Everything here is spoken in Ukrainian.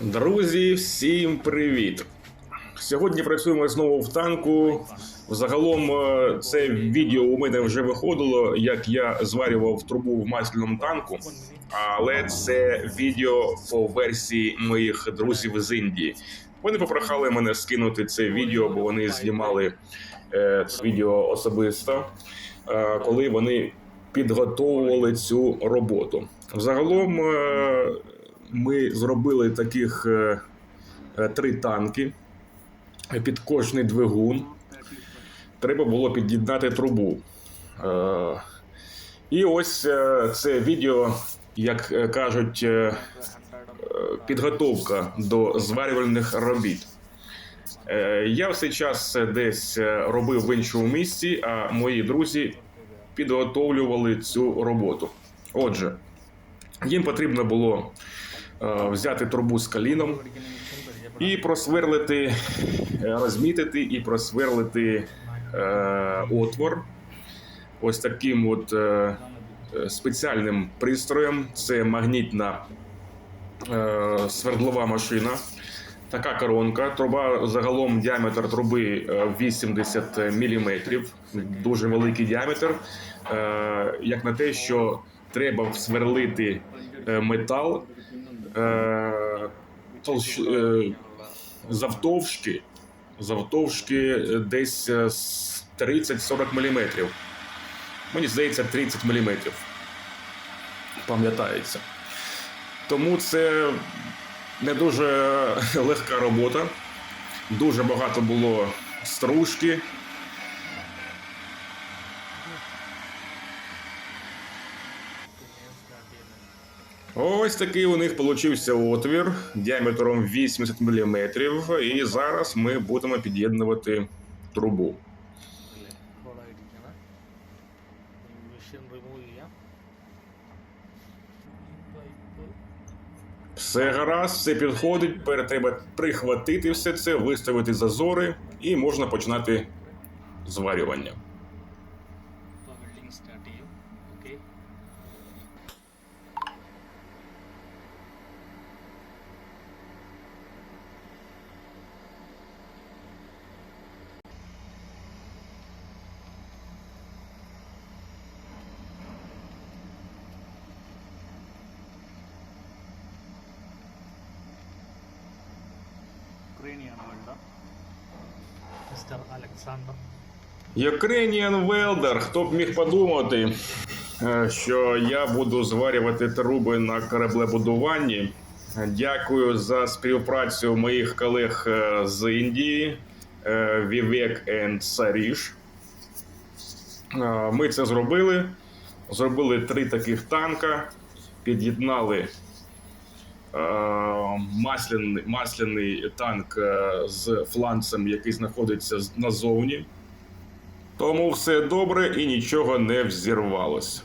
Друзі, всім привіт! Сьогодні працюємо знову в танку. Загалом е, це відео у мене вже виходило, як я зварював трубу в масляному танку. Але це відео по версії моїх друзів з Індії. Вони попрохали мене скинути це відео, бо вони знімали е, це відео особисто, е, коли вони підготовували цю роботу. Загалом ми зробили таких е, е, три танки під кожний двигун. Треба було під'єднати трубу. Е, І ось це відео, як кажуть, підготовка до зварювальних робіт. Я в цей час десь робив в іншому місці, а мої друзі підготовлювали цю роботу. Отже, їм потрібно було взяти трубу з каліном і просверлити, е, розмітити і просверлити е, отвор ось таким от е, е, спеціальним пристроєм. Це магнітна е, свердлова машина. Така коронка. Труба загалом діаметр труби е, 80 мм. Дуже великий діаметр. Е, Як на те, що треба сверлити е, метал е, толщ, е, завтовшки, завтовшки десь е, 30-40 мм. Мені здається, 30 мм. Пам'ятається. Тому це не дуже легка робота. Дуже багато було стружки. Ось такий у них получився отвір діаметром 80 мм. І зараз ми будемо під'єднувати трубу. Все гаразд, все підходить. Тепер треба прихватити все це, виставити зазори, і можна починати зварювання. Ukrainian welder. Мистер Олександр. Ukrainian welder. Хто б міг подумати, е, що я буду зварювати труби на кораблебудуванні. Дякую за співпрацю моїх колег е, з Індії Вівек Саріш. Е, ми це зробили. Зробили три таких танка, під'єднали масляний, масляний танк е, з фланцем, який знаходиться назовні. Тому все добре і нічого не взірвалось.